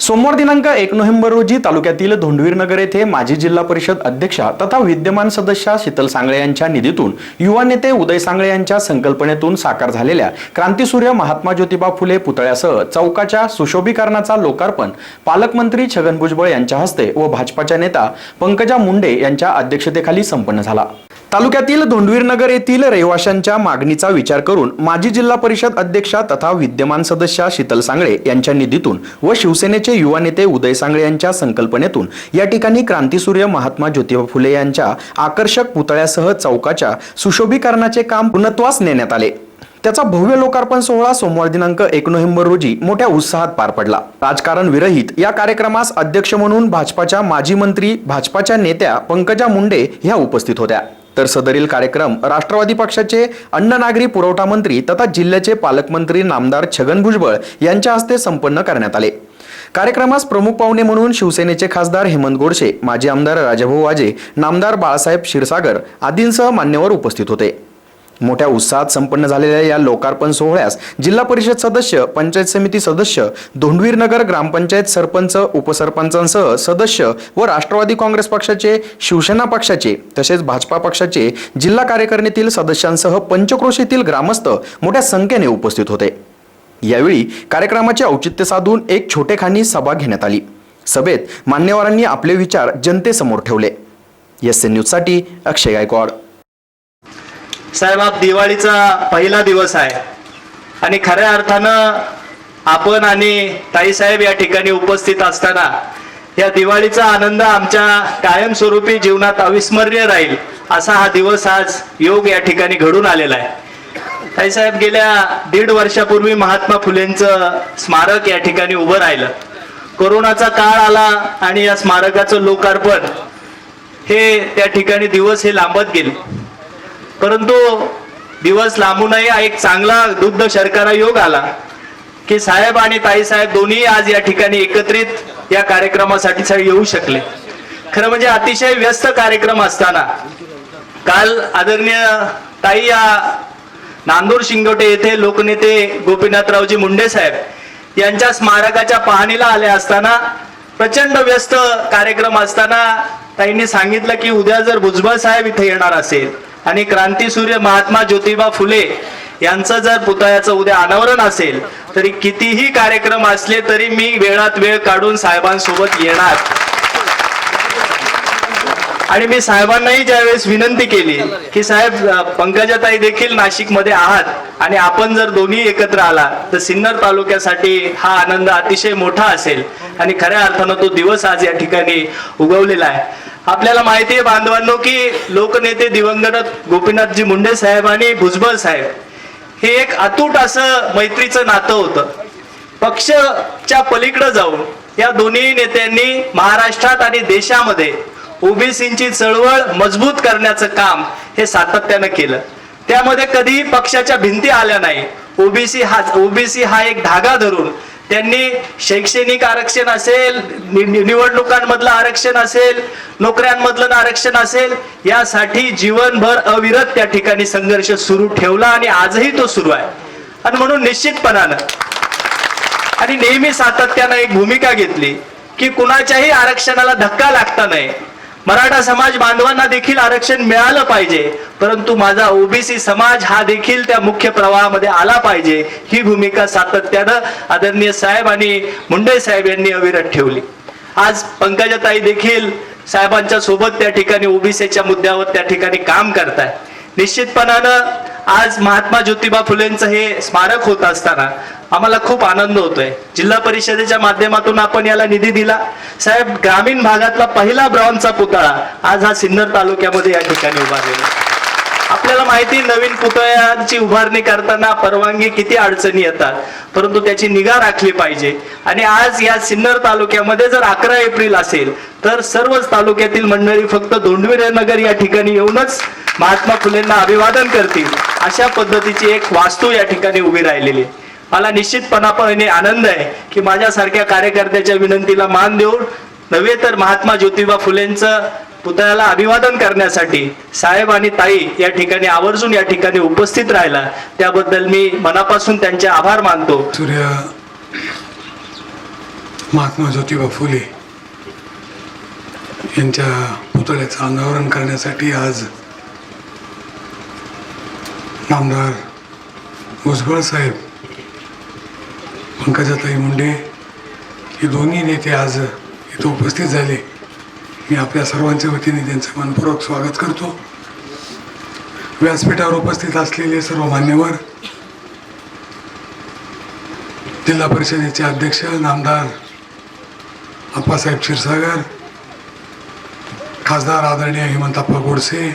सोमवार दिनांक एक नोव्हेंबर रोजी तालुक्यातील धोंडवीर नगर येथे माजी जिल्हा परिषद अध्यक्षा तथा विद्यमान सदस्या शीतल सांगळे यांच्या निधीतून युवा नेते उदय सांगळे यांच्या संकल्पनेतून साकार झालेल्या क्रांतीसूर्य महात्मा ज्योतिबा फुले पुतळ्यासह चौकाच्या सुशोभीकरणाचा लोकार्पण पालकमंत्री छगन भुजबळ यांच्या हस्ते व भाजपाच्या नेता पंकजा मुंडे यांच्या अध्यक्षतेखाली संपन्न झाला. तालुक्यातील धोंडवीरनगर येथील रहिवाशांच्या मागणीचा विचार करून माजी जिल्हा परिषद अध्यक्षा तथा विद्यमान सदस्या शीतल सांगळे यांच्या निधीतून व शिवसेनेचे युवा नेते उदय सांगळे यांच्या संकल्पनेतून या ठिकाणी क्रांतीसूर्य महात्मा ज्योतिबा फुले यांच्या आकर्षक पुतळ्यासह चौकाच्या सुशोभीकरणाचे काम पूर्णत्वास नेण्यात आले. त्याचा भव्य लोकार्पण सोहळा सोमवार दिनांक एक नोव्हेंबर रोजी मोठ्या उत्साहात पार पडला. राजकारण विरहित या कार्यक्रमास अध्यक्ष म्हणून भाजपाच्या माजी मंत्री भाजपाच्या नेत्या पंकजा मुंडे ह्या उपस्थित होत्या. तर सदरील कार्यक्रम राष्ट्रवादी पक्षाचे अन्न नागरी पुरवठा मंत्री तथा जिल्ह्याचे पालकमंत्री नामदार छगन भुजबळ यांच्या हस्ते संपन्न करण्यात आले. कार्यक्रमास प्रमुख पाहुणे म्हणून शिवसेनेचे खासदार हेमंत गोडसे माजी आमदार राजाभाऊ वाजे नामदार बाळासाहेब क्षीरसागर आदींसह मान्यवर उपस्थित होते. मोठ्या उत्साहात संपन्न झालेल्या या लोकार्पण सोहळ्यास जिल्हा परिषद सदस्य पंचायत समिती सदस्य धोंडवीरनगर ग्रामपंचायत सरपंच उपसरपंचांसह सदस्य व राष्ट्रवादी काँग्रेस पक्षाचे शिवसेना पक्षाचे तसेच भाजपा पक्षाचे जिल्हा कार्यकारिणीतील सदस्यांसह पंचक्रोशीतील ग्रामस्थ मोठ्या संख्येने उपस्थित होते. यावेळी कार्यक्रमाचे औचित्य साधून एक छोटेखानी सभा घेण्यात आली. सभेत मान्यवरांनी आपले विचार जनतेसमोर ठेवले. एस एन न्यूजसाठी अक्षय गायकवाड. साहेब दिवाळीचा पहिला दिवस आहे. आणि खऱ्या अर्थानं आपण आणि ताईसाहेब या ठिकाणी उपस्थित असताना या दिवाळीचा आनंद आमच्या कायमस्वरूपी जीवनात अविस्मरणीय राहील असा हा दिवस आज योग या ठिकाणी घडून आलेला आहे. ताईसाहेब गेल्या दीड वर्षापूर्वी महात्मा फुलेंचं स्मारक या ठिकाणी उभं राहिलं. कोरोनाचा काळ आला आणि या स्मारकाचं लोकार्पण हे त्या ठिकाणी दिवस हे लांबत गेले. परंतु दिवस लांबूनही एक चांगला दुग्ध शर्करा योग आला की साहेब आणि ताई साहेब दोन्ही आज या ठिकाणी एकत्रित या कार्यक्रमासाठी येऊ शकले. खरं म्हणजे अतिशय व्यस्त कार्यक्रम असताना काल आदरणीय ताई या नांदूर शिंगोटे येथे लोकनेते गोपीनाथरावजी मुंडे साहेब यांच्या स्मारकाच्या पाहणीला आले असताना प्रचंड व्यस्त कार्यक्रम असताना ताईंनी सांगितलं की उद्या जर भुजबळ साहेब इथे येणार असेल आणि क्रांतीसूर्य महात्मा ज्योतिबा फुले यांचं जर पुतळ्याचं उद्या अनावरण असेल तरी कितीही कार्यक्रम असले तरी मी वेळात वेळ काढून साहेबांसोबत येणार. आणि मी साहेबांनाही ज्यावेळेस विनंती केली की साहेब पंकजाताई देखील नाशिकमध्ये आहात आणि आपण जर दोन्ही एकत्र आला तर सिन्नर तालुक्यासाठी हा आनंद अतिशय मोठा असेल. आणि खऱ्या अर्थानं तो दिवस आज या ठिकाणी उगवलेला आहे. आपल्याला माहिती आहे बांधवांनो की लोकनेते दिवंगत गोपीनाथजी मुंडे साहेब आणि भुजबळ साहेब हे एक अतूट असं मैत्रीचं नातं होतं. पक्षच्या पलीकडे जाऊन या दोन्ही नेत्यांनी महाराष्ट्रात आणि देशामध्ये ओबीसींची चळवळ मजबूत करण्याचं काम हे सातत्यानं केलं. त्यामध्ये कधीही पक्षाच्या भिंती आल्या नाही. ओबीसी हा ओबीसी हा एक धागा धरून त्यांनी शैक्षणिक आरक्षण असेल निवडणुकांमधलं आरक्षण असेल नोकऱ्यांमधलं आरक्षण असेल यासाठी जीवनभर अविरत त्या ठिकाणी संघर्ष सुरू ठेवला आणि आजही तो सुरू आहे. आणि म्हणून निश्चितपणानं आणि नेहमी सातत्यानं एक भूमिका घेतली की कुणाच्याही आरक्षणाला धक्का लागता नाही. मराठा समाज बांधवांना देखील आरक्षण मिळालं पाहिजे. परंतु माझा ओबीसी समाज हा देखील त्या मुख्य प्रवाहामध्ये आला पाहिजे. ही भूमिका सातत्यानं आदरणीय साहेब आणि मुंडे साहेब यांनी अविरत ठेवली. आज पंकजाताई देखील साहेबांच्या सोबत त्या ठिकाणी ओबीसीच्या मुद्द्यावर त्या ठिकाणी काम करताय. निश्चितपणानं आज महात्मा ज्योतिबा फुलेंचं हे स्मारक होत असताना आम्हाला खूप आनंद होतोय. जिल्हा परिषदेच्या माध्यमातून आपण याला निधी दिला. साहेब ग्रामीण भागातला पहिला ब्रॉन्झचा पुतळा आज हा सिन्नर तालुक्यामध्ये या ठिकाणी उभारलेला आपल्याला माहिती नवीन पुतळ्याची उभारणी करताना परवानगी किती अडचणी येतात. परंतु त्याची निगा राखली पाहिजे. आणि आज या सिन्नर तालुक्यामध्ये जर अकरा एप्रिल असेल तर सर्वच तालुक्यातील मंडळी फक्त दोंडवीर नगर या ठिकाणी येऊनच महात्मा फुलेंना अभिवादन करतील. अशा पद्धतीची एक वास्तू या ठिकाणी उभी राहिलेली आहे. मला निश्चितपणापणे आनंद आहे की माझ्यासारख्या कार्यकर्त्याच्या विनंतीला मान देऊन नव्हे तर महात्मा ज्योतिबा फुलेंचं पुतळ्याला अभिवादन करण्यासाठी साहेब आणि ताई या ठिकाणी आवर्जून या ठिकाणी उपस्थित राहिला. त्याबद्दल मी मनापासून त्यांचे आभार मानतो. सूर्य महात्मा ज्योतिबा फुले यांच्या पुतळ्याचं अनावरण करण्यासाठी आज नामदार भुजबळ साहेब पंकजाताई मुंडे हे दोन्ही नेते आज इथं उपस्थित झाले. मी आपल्या सर्वांच्या वतीने त्यांचं मनपूर्वक स्वागत करतो. व्यासपीठावर उपस्थित असलेले सर्व मान्यवर जिल्हा परिषदेचे अध्यक्ष नामदार अप्पासाहेब क्षीरसागर खासदार आदरणीय हेमंतप्पा गोडसे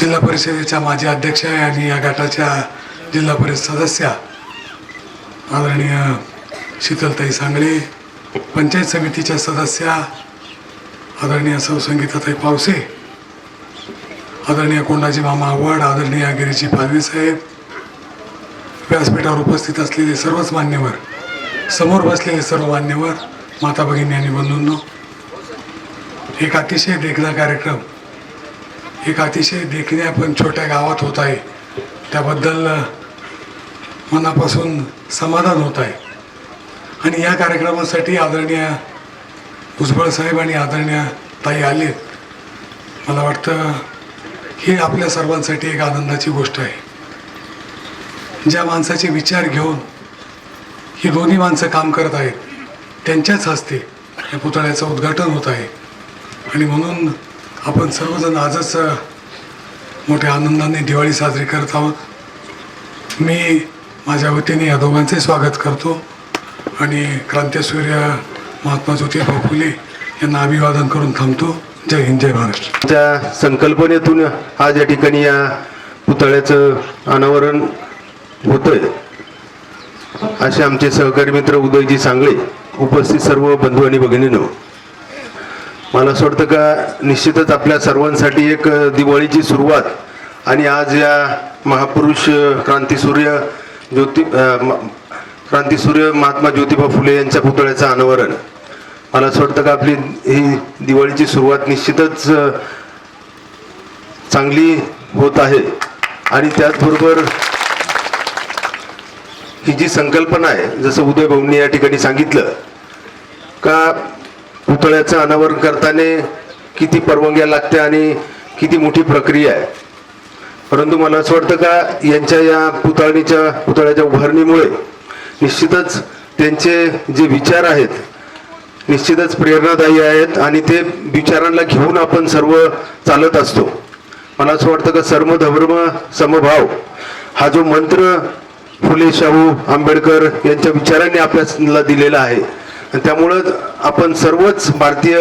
जिल्हा परिषदेच्या माजी अध्यक्ष आणि या गटाच्या जिल्हा परिषद सदस्या आदरणीय शीतलताई सांगळे पंचायत समितीच्या सदस्या आदरणीय सौ संगीताताई पावसे आदरणीय कोंडाजी मामा आव्हाड आदरणीय गिरीजी पालवी साहेब व्यासपीठावर उपस्थित असलेले सर्वच मान्यवर समोर बसलेले सर्व मान्यवर माता भगिनी आणि बंधूंनो एक अतिशय देखणा कार्यक्रम एक अतिशय देखण्या पण छोट्या गावात होत आहे. त्याबद्दल मनापासून समाधान होत आहे. आणि या कार्यक्रमासाठी आदरणीय भुजबळ साहेब आणि आदरणीय ताई आलेत मला वाटतं ही आपल्या सर्वांसाठी एक आनंदाची गोष्ट आहे. ज्या माणसाचे विचार घेऊन ही दोन्ही माणसं काम करत आहेत त्यांच्याच हस्ते या पुतळ्याचं उद्घाटन होत आहे. आणि म्हणून आपण सर्वजण आजच मोठ्या आनंदाने दिवाळी साजरी करत आहोत. मी माझ्या वतीने या दोघांचे स्वागत करतो. आणि क्रांतीसूर्य महात्मा ज्योतिबा फुले यांना अभिवादन करून थांबतो. जय हिंद जय महाराष्ट्र त्या संकल्पनेतून आज या ठिकाणी या पुतळ्याचं अनावरण होतंय. असे आमचे सहकारी मित्र उदयजी सांगळे उपस्थित सर्व बंधू आणि भगिनीनो. मला असं वाटतं का निश्चितच आपल्या सर्वांसाठी एक दिवाळीची सुरुवात आणि आज या महापुरुष क्रांतीसूर्य ज्योती क्रांतीसूर्य महात्मा ज्योतिबा फुले यांच्या पुतळ्याचं अनावरण. मला असं वाटतं का आपली ही दिवाळीची सुरुवात निश्चितच चांगली होत आहे. आणि त्याचबरोबर ही जी संकल्पना आहे जसं उदय भाऊंनी या ठिकाणी सांगितलं का पुतळ्याचं अनावरण करताना किती परवानग्या लागते आणि किती मोठी प्रक्रिया आहे. परंतु मला असं वाटतं का यांच्या या पुतळणीच्या पुतळ्याच्या उभारणीमुळे निश्चितच त्यांचे जे विचार आहेत निश्चितच प्रेरणादायी आहेत आणि ते विचारांना घेऊन आपण सर्व चालत असतो. मला असं वाटतं का सर्व धर्म समभाव हा जो मंत्र फुले शाहू आंबेडकर यांच्या विचारांनी आपल्याला दिलेला आहे. त्यामुळं आपण सर्वच भारतीय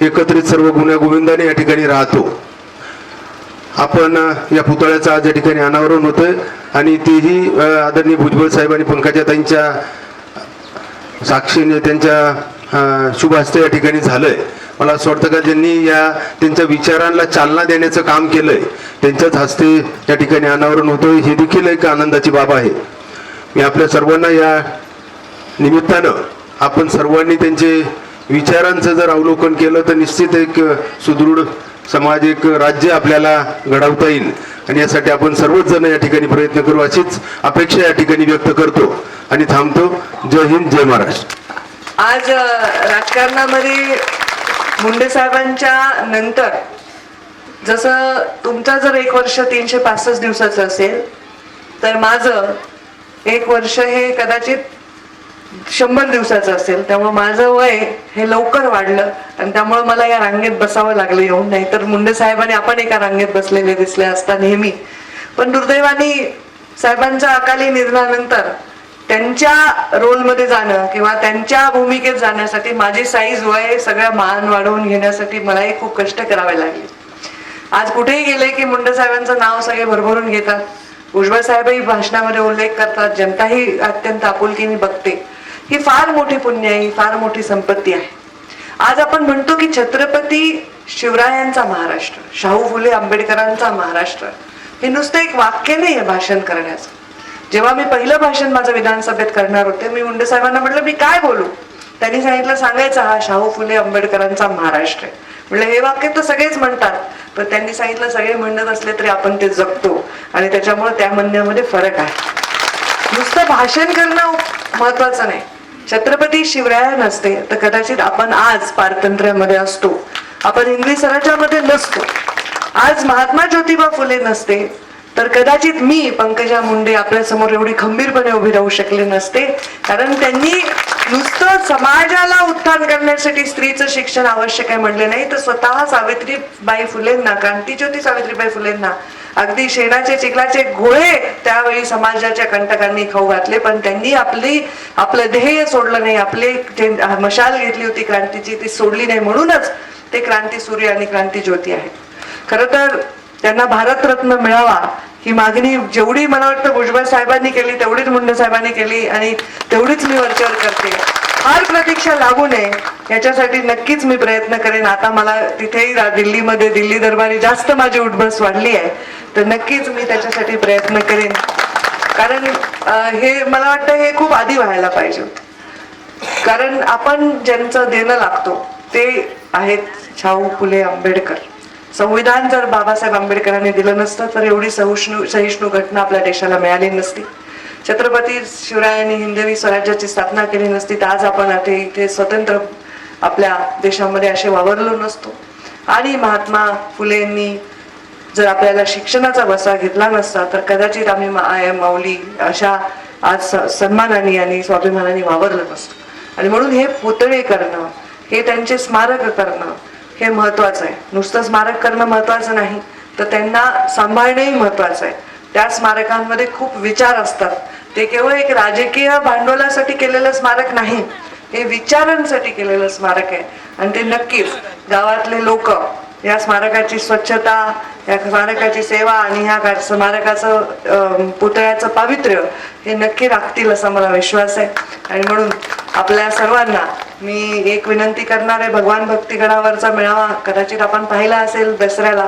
एकत्रित सर्व गुण्यागोविंदाने या ठिकाणी राहतो. आपण या पुतळ्याचं आज या ठिकाणी अनावरण होतंय आणि तेही आदरणीय भुजबळ साहेब आणि पंकजाताईंच्या साक्षीने त्यांच्या शुभ हस्ते या ठिकाणी झालंय. मला असं वाटतं का ज्यांनी या त्यांच्या विचारांना चालना देण्याचं काम केलंय त्यांच्याच हस्ते या ठिकाणी अनावरण होतोय हे देखील एक आनंदाची बाब आहे. मी आपल्या सर्वांना या निमित्तानं आपण सर्वांनी त्यांचे विचारांचं जर अवलोकन केलं तर निश्चित एक सुदृढ समाज एक राज्य आपल्याला घडवता येईल. आणि यासाठी आपण सर्वच जण या ठिकाणी प्रयत्न करू अशीच अपेक्षा या ठिकाणी व्यक्त करतो आणि थांबतो. जय हिंद जय महाराष्ट्र. आज राजकारणामध्ये मुंडे साहेबांच्या नंतर जसं तुमचा जर एक वर्ष तीनशे पासष्ट दिवसाचं असेल तर माझं एक वर्ष हे कदाचित शंभर दिवसाचं असेल त्यामुळे माझं वय हे लवकर वाढलं आणि त्यामुळे मला या रांगेत बसावं लागलं येऊन. नाही तर मुंडे साहेबांनी आपण एका रांगेत बसलेले दिसले असता नेहमी. पण दुर्दैवाने साहेबांच्या अकाली निधनानंतर त्यांच्या रोलमध्ये जाणं किंवा त्यांच्या भूमिकेत जाण्यासाठी माझी साईज वय सगळ्या मान वाढवून घेण्यासाठी मलाही खूप कष्ट करावे लागले. आज कुठेही गेले की मुंडे साहेबांचं नाव सगळे भरभरून घेतात. भुजबळ साहेबही भाषणामध्ये उल्लेख करतात जनताही अत्यंत आपुलकीने बघते. ही फार मोठी पुण्य आहे ही फार मोठी संपत्ती आहे. आज आपण म्हणतो की छत्रपती शिवरायांचा महाराष्ट्र शाहू फुले आंबेडकरांचा महाराष्ट्र हे नुसतं एक वाक्य नाही आहे भाषण करण्याचं. जेव्हा मी पहिलं भाषण माझं विधानसभेत करणार होते मी मुंडे साहेबांना म्हटलं मी काय बोलू? त्यांनी सांगितलं सांगायचं हा शाहू फुले आंबेडकरांचा महाराष्ट्र आहे. म्हटलं हे वाक्य तर सगळेच म्हणतात पण त्यांनी सांगितलं सगळे म्हणत असले तरी आपण ते जगतो आणि त्याच्यामुळे त्या म्हणण्यामध्ये फरक आहे. नुसतं भाषण करणं महत्वाचं नाही. छत्रपती शिवराय नसते. तर कदाचित आपण आज पारतंत्र्यामध्ये असतो. आपण हिंदी स्वराज्यामध्ये नसतो. आज महात्मा ज्योतिबा फुले नसते. तर कदाचित मी पंकजा मुंडे आपल्यासमोर एवढी खंबीरपणे उभी राहू शकले नसते. कारण त्यांनी नुसतं समाजाला उत्थान करण्यासाठी स्त्रीचं शिक्षण आवश्यक आहे म्हणले नाही तर स्वतः सावित्रीबाई फुलेंना क्रांतीज्योती सावित्रीबाई फुलेंना अगदी शेणाचे चिखलाचे गोळे त्यावेळी समाजाच्या कंटकांनी खाऊ घातले पण त्यांनी आपली आपलं ध्येय सोडलं नाही. आपले जे मशाल घेतली होती क्रांतीची ती सोडली नाही. म्हणूनच ते क्रांती सूर्य आणि क्रांती ज्योती आहे खर तर त्यांना भारतरत्न मिळावा ही मागणी जेवढी मला वाटतं भुजबळ साहेबांनी केली तेवढीच मुंडे साहेबांनी केली आणि तेवढीच मी वरच्यावर करते. फार प्रतीक्षा लागू नये. याच्यासाठी नक्कीच मी प्रयत्न करेन. आता मला तिथेही दिल्लीमध्ये दिल्ली दरबारी जास्त माझी उठबस वाढली आहे. तर नक्कीच मी त्याच्यासाठी प्रयत्न करेन. कारण हे मला वाटतं हे खूप आधी व्हायला पाहिजे. कारण आपण ज्यांचं देणं लागतो ते आहेत शाहू फुले आंबेडकर. संविधान जर बाबासाहेब आंबेडकरांनी दिलं नसतं तर एवढी सहिष्णू सहिष्णू घटना आपल्या देशाला मिळाली नसती. छत्रपती शिवरायांनी हिंदवी स्वराज्याची स्थापना केली नसती तर आज आपण आता इथे स्वतंत्र आपल्या देशामध्ये असे वावरलो नसतो. आणि महात्मा फुलेंनी जर आपल्याला शिक्षणाचा वसा घेतला नसता तर कदाचित आम्ही आय- माऊली अशा आज सन्मानाने आणि स्वाभिमानाने वावरलं नसतो. आणि म्हणून हे पुतळे करणं हे त्यांचे स्मारक करणं हे महत्वाचं आहे. नुसतं स्मारक करणं महत्वाचं नाही तर त्यांना सांभाळणंही महत्वाचं आहे. त्या स्मारकांमध्ये खूप विचार असतात. ते केवळ एक राजकीय भांडवलासाठी केलेलं स्मारक नाही हे विचारांसाठी केलेलं स्मारक आहे. आणि ते नक्कीच गावातले लोक या स्मारकाची स्वच्छता या स्मारकाची सेवा आणि ह्या स्मारकाचं पुतळ्याचं पावित्र्य हे नक्की राखतील असा मला विश्वास आहे. आणि म्हणून आपल्या सर्वांना मी एक विनंती करणार आहे भगवान भक्तीगणावरचा मेळावा कदाचित आपण पाहिला असेल दसऱ्याला.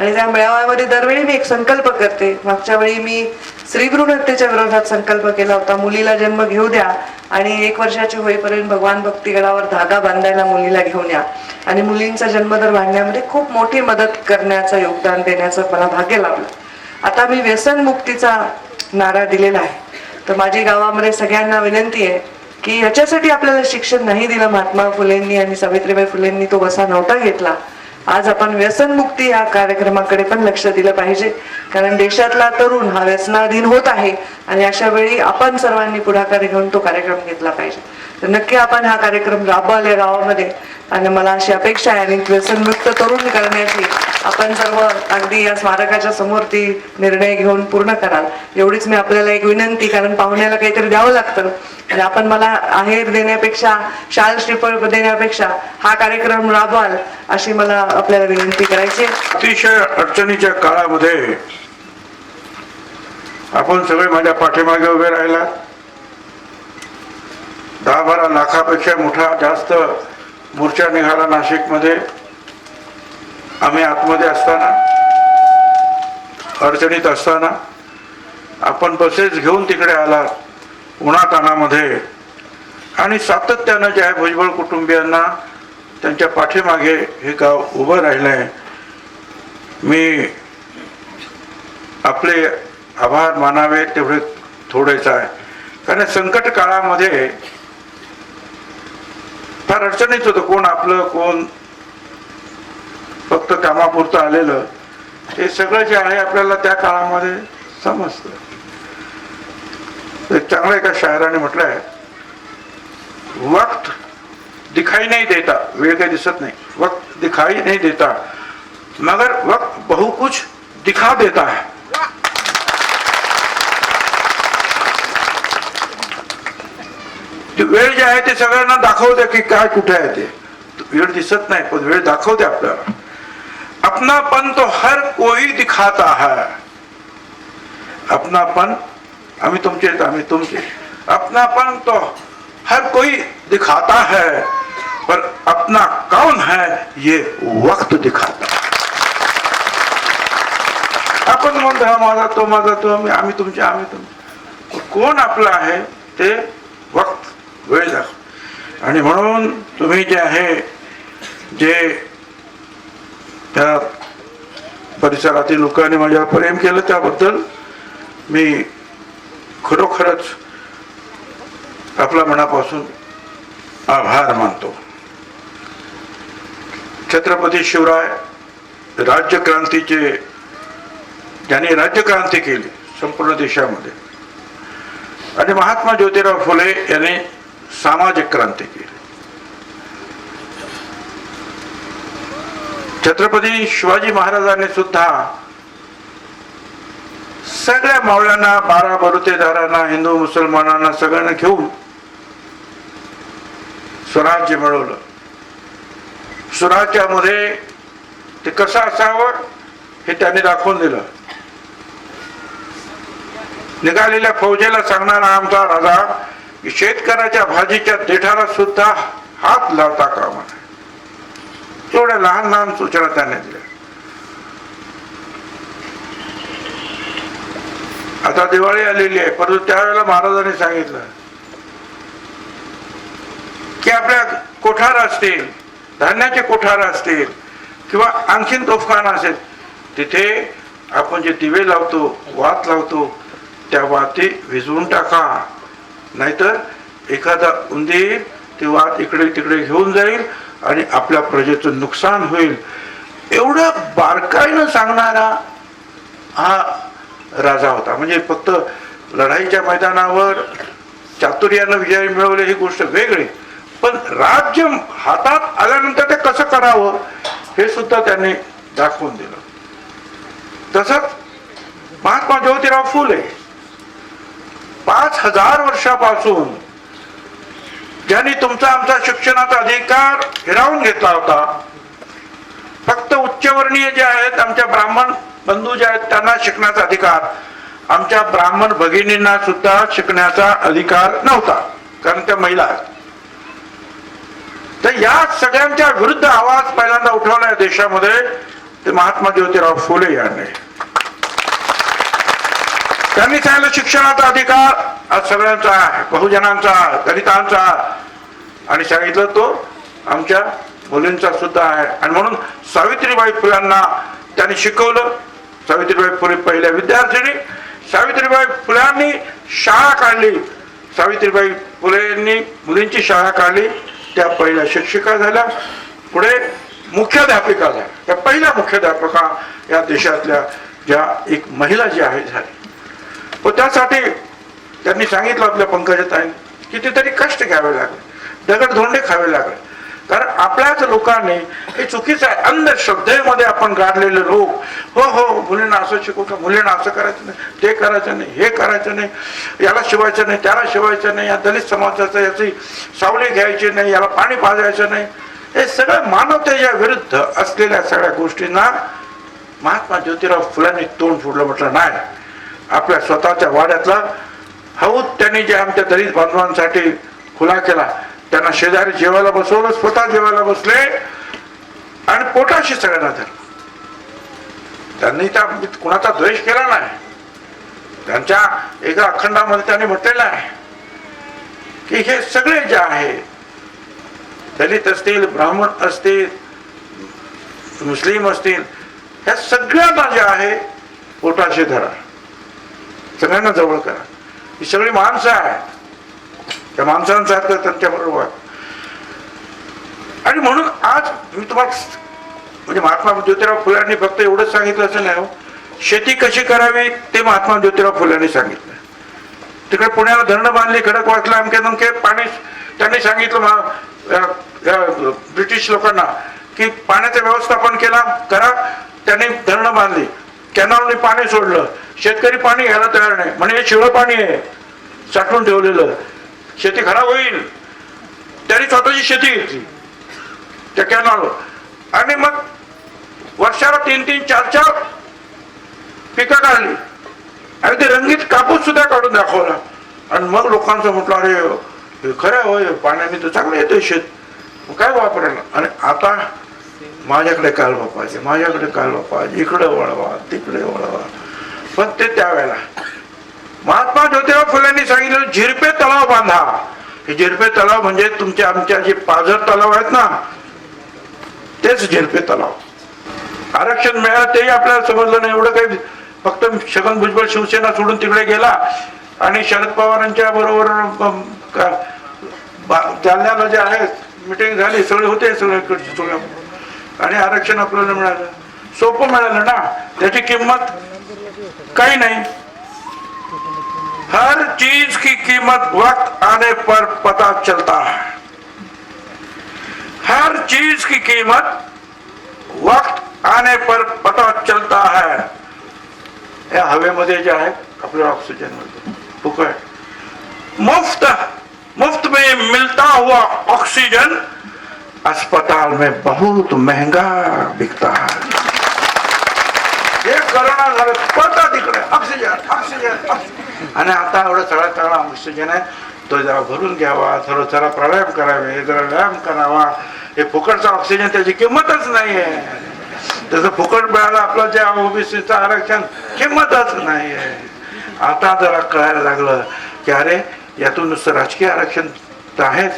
आणि त्या मेळाव्यामध्ये दरवेळी मी एक संकल्प करते. मागच्या वेळी मी स्त्री हत्येच्या विरोधात संकल्प केला होता मुलीला जन्म घेऊ द्या आणि एक वर्षाची होईपर्यंत भगवान भक्तीगडावर धागा बांधायला मुलीला घेऊन या. आणि मुलींचा जन्मदर वाढण्यामध्ये खूप मोठी मदत करण्याचं योगदान देण्याचं मला भाग्य लाभलं. आता मी व्यसनमुक्तीचा नारा दिलेला आहे. तर माझी गावामध्ये सगळ्यांना विनंती आहे की ह्याच्यासाठी आपल्याला शिक्षण नाही दिलं महात्मा फुलेंनी आणि सावित्रीबाई फुलेंनी तो वसा नव्हता घेतला. आज आपण व्यसनमुक्ती या कार्यक्रमाकडे पण लक्ष दिलं पाहिजे. कारण देशातला तरुण हा व्यसनाधीन होत आहे. आणि अशा वेळी आपण सर्वांनी पुढाकार घेऊन तो कार्यक्रम घेतला पाहिजे. तर नक्की आपण हा कार्यक्रम राबवाल या गावामध्ये. आणि मला अशी अपेक्षा आहे आणि व्यसनमुक्त तरुण करण्याची. आपण सर्व अगदी या स्मारकाच्या समोर ती निर्णय घेऊन पूर्ण कराल. एवढीच मी आपल्याला एक विनंती कारण पाहुण्याला काहीतरी द्यावं लागतं. आणि आपण मला आहेर देण्यापेक्षा शाल श्रीफळ देण्यापेक्षा हा कार्यक्रम राबवाल अशी मला आपल्याला विनंती करायची अतिशय अडचणीच्या काळामध्ये आपण सगळे माझ्या पाठीमागे उभे राहिला दहा बारा लाखापेक्षा मोठा जास्त मोर्चा निघाला नाशिकमध्ये. आम्ही आतमध्ये असताना अडचणीत असताना आपण बसेस घेऊन तिकडे आलात उन्हातानामध्ये आणि सातत्यानं जे आहे भुजबळ कुटुंबियांना त्यांच्या पाठीमागे हे गाव उभं राहिलं आहे मी आपले आभार मानावे तेवढे थोडेच आहे. कारण संकट काळामध्ये फार अडचणीत होतं कोण आपलं कोण फक्त कामापुरतं आलेलं. हे सगळं जे आहे आपल्याला त्या काळामध्ये समजतं. एक चांगलं एका शायराने म्हटलं आहे वक्त दिखाई नाही देता. वेळ काही दिसत नाही. वक्त दिखाई नाही देता. मगर वक्त बहु कुछ दिखा देता है. ते वेळ जे आहे ते सगळ्यांना दाखवते की काय कुठे आहे ते. वेळ दिसत नाही पण वेळ दाखवते आपल्याला. अपनापन तो हर कोई दिखाता है. अपनापन आम्ही तुमचे आम्ही तुमचे. अपनापन तो हर कोई दिखाता है पर अपना कौन है ये वक्त दिखाता है. आपण म्हणतो हा माझा तो माझा तो आम्ही आम्ही तुमचे आम्ही तुमचे. कोण आपला आहे ते वेळ दाखव आणि म्हणून तुम्ही जे आहे जे त्या परिसरातील लोकांनी माझ्यावर प्रेम केलं त्याबद्दल मी खरोखरच आपल्या मनापासून आभार मानतो. छत्रपती शिवराय राज्यक्रांतीचे ज्यांनी राज्यक्रांती केली संपूर्ण देशामध्ये. आणि महात्मा ज्योतिराव फुले यांनी सामाजिक क्रांती केली. छत्रपती शिवाजी महाराजांनी सुद्धा सगळ्या मावळ्यांना बारा बरुतेदारांना हिंदू मुसलमानांना सगळ्यांना घेऊन स्वराज्य मिळवलं. स्वराज्यामध्ये ते कसं असावं हे त्यांनी दाखवून दिलं. निघालेल्या फौजेला सांगणारा आमचा राजा की शेतकऱ्याच्या भाजीच्या देठाला सुद्धा हात लावता कामा नये. एवढ्या लहान लहान सूचना त्याने दिल्या. आता दिवाळी आलेली आहे परंतु त्यावेळेला महाराजांनी सांगितलं की आपल्या कोठार असतील धान्याचे कोठार असतील किंवा आणखीन तोफखाना असेल तिथे आपण जे दिवे लावतो वात लावतो त्या वाती विझवून टाका. नाहीतर एखादा उंदीर ती वात इकडे तिकडे घेऊन जाईल आणि आपल्या प्रजेचं नुकसान होईल. एवढं बारकाईनं सांगणारा हा राजा होता. म्हणजे फक्त लढाईच्या मैदानावर चातुर्यानं विजय मिळवले ही गोष्ट वेगळी. पण राज्य हातात आल्यानंतर ते कसं करावं हे सुद्धा त्यांनी दाखवून दिलं. तसंच महात्मा ज्योतिराव फुले पाच हजार वर्षापासून ज्यांनी तुमचा आमचा शिक्षणाचा अधिकार हिरावून घेतला होता फक्त उच्चवर्णीय जे आहेत आमच्या ब्राह्मण बंधू जे आहेत त्यांना शिकण्याचा अधिकार. आमच्या ब्राह्मण भगिनींना सुद्धा शिकण्याचा अधिकार नव्हता कारण त्या महिला आहेत. तर या सगळ्यांच्या विरुद्ध आवाज पहिल्यांदा उठवला या देशामध्ये ते महात्मा ज्योतिराव फुले यांनी. त्यांनी सांगितलं शिक्षणाचा अधिकार आज सगळ्यांचा आहे बहुजनांचा दलितांचा. आणि सांगितलं तो आमच्या मुलींचा सुद्धा आहे. आणि म्हणून सावित्रीबाई फुलांना त्यांनी शिकवलं. सावित्रीबाई फुले पहिल्या विद्यार्थिनी. सावित्रीबाई फुलांनी शाळा काढली. सावित्रीबाई फुलेंनी मुलींची शाळा काढली. त्या पहिल्या शिक्षिका झाल्या. पुढे मुख्याध्यापिका झाल्या. त्या पहिल्या मुख्याध्यापिका या देशातल्या ज्या एक महिला जी आहे झाली. व त्यासाठी त्यांनी सांगितलं आपल्या पंकजाताईंनी कितीतरी कष्ट घ्यावे लागले दगडधोंडे खावे लागले. कारण आपल्याच लोकांनी हे चुकीचं आहे. अंधश्रद्धेमध्ये आपण गाडलेले लोक हो हो मुलींना असं शिकवतो का मुलींना असं करायचं नाही ते करायचं नाही हे करायचं नाही याला शिवायचं नाही त्याला शिवायचं नाही या दलित समाजाचं याची सावली घ्यायची नाही याला पाणी पाजायचं नाही. हे सगळं मानवतेच्या विरुद्ध असलेल्या सगळ्या गोष्टींना महात्मा ज्योतिराव फुलांनी तोंड फोडलं म्हटलं नाही. आपल्या स्वतःच्या वाड्यातला. हौद त्यांनी जे आमच्या दलित बांधवांसाठी खुला केला. त्यांना शेजारी जेवायला बसवलं स्वतः जेवायला बसले. आणि पोटाशी सगळ्यांना धरलं. त्यांनी त्या कुणाचा द्वेष केला नाही. त्यांच्या एका अखंडामध्ये त्यांनी म्हटलेलं आहे की हे सगळे जे आहे दलित असतील ब्राह्मण असतील मुस्लिम असतील ह्या सगळ्यांना जे आहे पोटाशी धरा. सगळ्यांना जवळ करा. ही सगळी माणसं आहे. त्या माणसांचा अर्थ बरोबर आणि म्हणून आज मी तुम्हाला म्हणजे महात्मा ज्योतिराव फुलांनी फक्त एवढंच सांगितलं असं नाही हो. शेती कशी करावी ते महात्मा ज्योतिराव फुलांनी सांगितलं. तिकडे पुण्याला धरणं बांधली खडक वाचला अमके नमके पाणी त्यांनी सांगितलं ब्रिटिश लोकांना की पाण्याचं व्यवस्थापन केला करा त्यांनी धरणं बांधली. कॅनॉलने पाणी सोडलं. शेतकरी पाणी घ्यायला तयार नाही. म्हणजे हे शिळं पाणी आहे. साठवून ठेवलेलं. शेती खराब होईल. त्यांनी स्वतःची शेती घेतली. त्या कॅनॉलवर आणि मग वर्षाला तीन तीन चार चार पिकं काढली. आणि ते रंगीत कापूस सुद्धा काढून दाखवला. आणि मग लोकांचं म्हटलं अरे खरं होय. पाण्याने तर चांगलं येतं शेत. काय वापरायला आणि आता माझ्याकडे कालवा पाहिजे माझ्याकडे कालवा पाहिजे इकडे वळवा तिकडे वळवा. पण ते त्यावेळेला. महात्मा ज्योतिबा फुलेंनी सांगितलं झिरपे तलाव बांधा. हे झिरपे तलाव म्हणजे तुमच्या आमच्या जे पाझर तलाव आहेत ना तेच झिरपे तलाव. आरक्षण मिळालं तेही आपल्याला समजलं नाही. एवढं काही फक्त छगन भुजबळ शिवसेना सोडून तिकडे गेला आणि शरद पवारांच्या बरोबर बा- जालन्याला जे आहे मिटिंग झाली सगळे होते सगळे इकडचे सगळे. आणि आरक्षण आपल्याला मिळालं. सोपं मिळालं ना? त्याची किंमत काही नाही. हर चीज की कीमत वक्त आने पर पता चलता है। हर चीज की कीमत वक्त आने पर पता चलता है। या हवेमध्ये जे आहे आपल्या ऑक्सिजनमध्ये फुकट मुफ्त मुफ्त में मिलता हुआ ऑक्सीजन अस्पताल में बहुत महंगा बिकता है। हे करोना झालं तिकडे ऑक्सिजन ऑक्सिजन आणि आता एवढं सगळा चांगला ऑक्सिजन आहे तो जरा भरून घ्यावा थोडं जरा प्राणायाम करावे जरा व्यायाम करावा हे फुकटचा ऑक्सिजन त्याची किंमतच नाही आहे। त्याचं फुकट मिळालं आपलं जे ओबीसीचं आरक्षण किंमतच नाही आहे। आता जरा कळायला लागलं की अरे यातून नुसतं राजकीय आरक्षण तर आहेच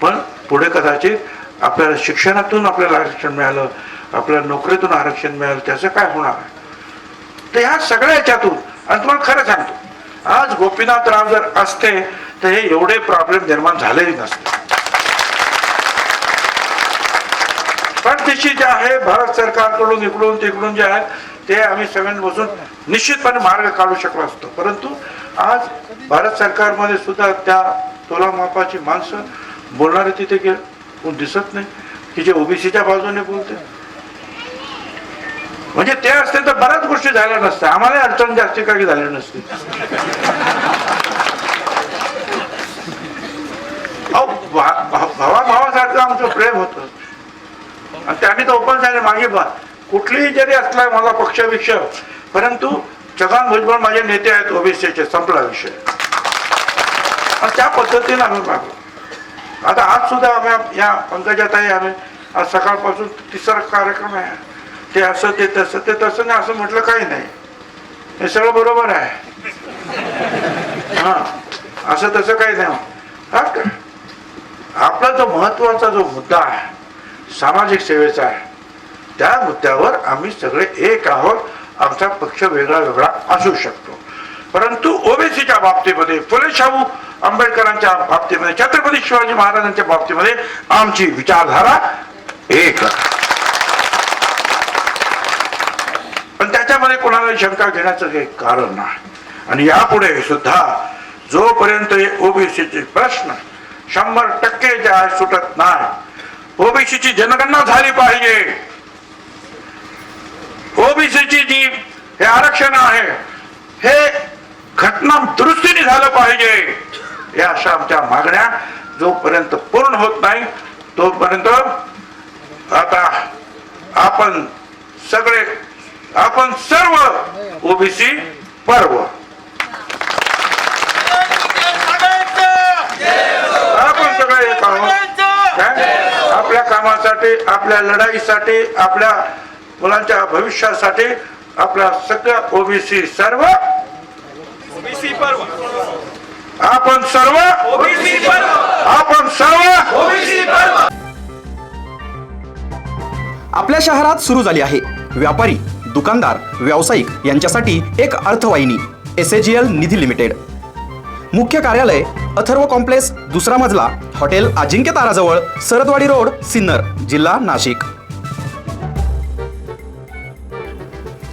पण पुढे कदाचित आपल्याला शिक्षणातून आपल्याला आरक्षण मिळालं आपल्याला नोकरीतून आरक्षण मिळालं त्याचं काय होणार आहे? तर ह्या सगळ्या याच्यातून आणि तुम्हाला खरं सांगतो आज गोपीनाथराव जर असते तर हे एवढे प्रॉब्लेम निर्माण झालेही नसते. पण तिची जे आहे भारत सरकारकडून इकडून तिकडून जे आहे ते आम्ही सगळ्यांनी बसून निश्चितपणे मार्ग काढू शकलो असतो. परंतु आज भारत सरकारमध्ये सुद्धा त्या तोलामापाची माणसं बोलणारे तिथे गेले. दिसत नाही. की जे ओबीसीच्या बाजूने बोलते म्हणजे ते असते तर बऱ्याच गोष्टी झाल्या नसत्या. आम्हाला अडचण जास्ती काही झाली नसते. अहो भावासारखं आमचं प्रेम होत. आणि त्याने तर ओपन सांगितलं मागे बा कुठलीही जरी असला माझा पक्ष विषय परंतु छगन भुजबळ माझे नेते आहेत ओबीसीचे संपला विषय. त्या पद्धतीने आम्ही मागलो आता आज सुद्धा आम्ही या पंकजाताई आम्ही आज सकाळपासून तिसरा कार्यक्रम आहे. ते असं ते तसं ते तसं नाही असं म्हटलं काही नाही. हे सगळं बरोबर आहे. हा असं तसं काही नाही. हा का? आपला जो महत्त्वाचा जो मुद्दा आहे सामाजिक सेवेचा आहे त्या मुद्द्यावर आम्ही सगळे एक आहोत. आमचा पक्ष वेगळा वेगळा असू शकतो. परंतु ओबीसीच्या बाबतीमध्ये फुले शाहू आंबेडकरांच्या बाबतीमध्ये छत्रपती शिवाजी महाराजांच्या बाबतीमध्ये आमची विचारधारा एक पण त्याच्यामध्ये कोणाला शंका घेण्याचं काही कारण नाही. आणि यापुढे सुद्धा जोपर्यंत हे ओबीसीचे प्रश्न शंभर टक्के जे आहे सुटत नाही ओबीसीची जनगणना झाली पाहिजे. ओबीसीची जी हे आरक्षण आहे हे घटना दुरुस्तीने झालं पाहिजे. या अशा आमच्या मागण्या जोपर्यंत पूर्ण होत नाही तोपर्यंत आता आपण सगळे आपण सर्व ओबीसी पर्व. आपण सगळे एक आहोत. काय? आपल्या कामासाठी आपल्या लढाईसाठी आपल्या मुलांच्या भविष्यासाठी आपल्या सगळ्या ओबीसी सर्व आपण सर्व आपण सर्व आपल्या शहरात सुरू झाली आहे. व्यापारी दुकानदार व्यावसायिक यांच्यासाठी एक अर्थवाहिनी एस निधी लिमिटेड. मुख्य कार्यालय अथर्व कॉम्प्लेक्स दुसरा मजला हॉटेल अजिंक्य ताराजवळ सरदवाडी रोड सिन्नर जिल्हा नाशिक.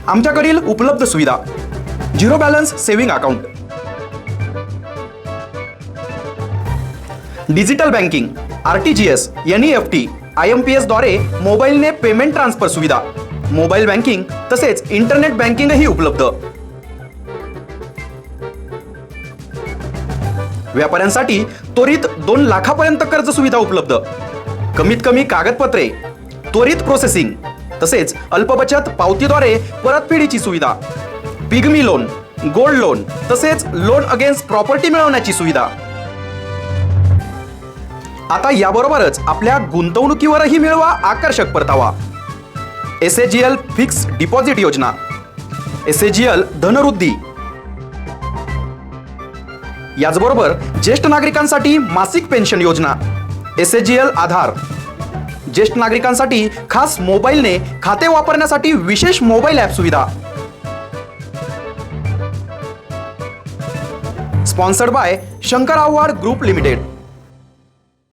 आमच्याकडील उपलब्ध सुविधा zero balance saving account digital banking R T G S N E F T I M P एसद्वारे मोबाईलने पेमेंट ट्रान्सफर सुविधा. मोबाईल बँकिंग तसेच इंटरनेट बँकिंगही उपलब्ध. व्यापाऱ्यांसाठी त्वरित दोन लाखापर्यंत कर्ज सुविधा उपलब्ध. कमीत कमी कागदपत्रे त्वरित प्रोसेसिंग तसेच अल्पबचत पावतीद्वारे परतफेडीची सुविधा. पिगमी लोन गोल्ड लोन तसेच लोन अगेन्स्ट प्रॉपर्टी मिळवण्याची सुविधा. आता याबरोबरच आपल्या गुंतवणुकीवरही मिळवा आकर्षक परतावा. S A G L fix deposit योजना. S A G L Dhanvruddhi. याचबरोबर ज्येष्ठ नागरिकांसाठी मासिक पेन्शन योजना. S A G L Aadhaar. ज्येष्ठ नागरिकांसाठी खास मोबाईलने खाते वापरण्यासाठी विशेष मोबाईल ॲप सुविधा. Sponsored by Shankar Avhad group limited.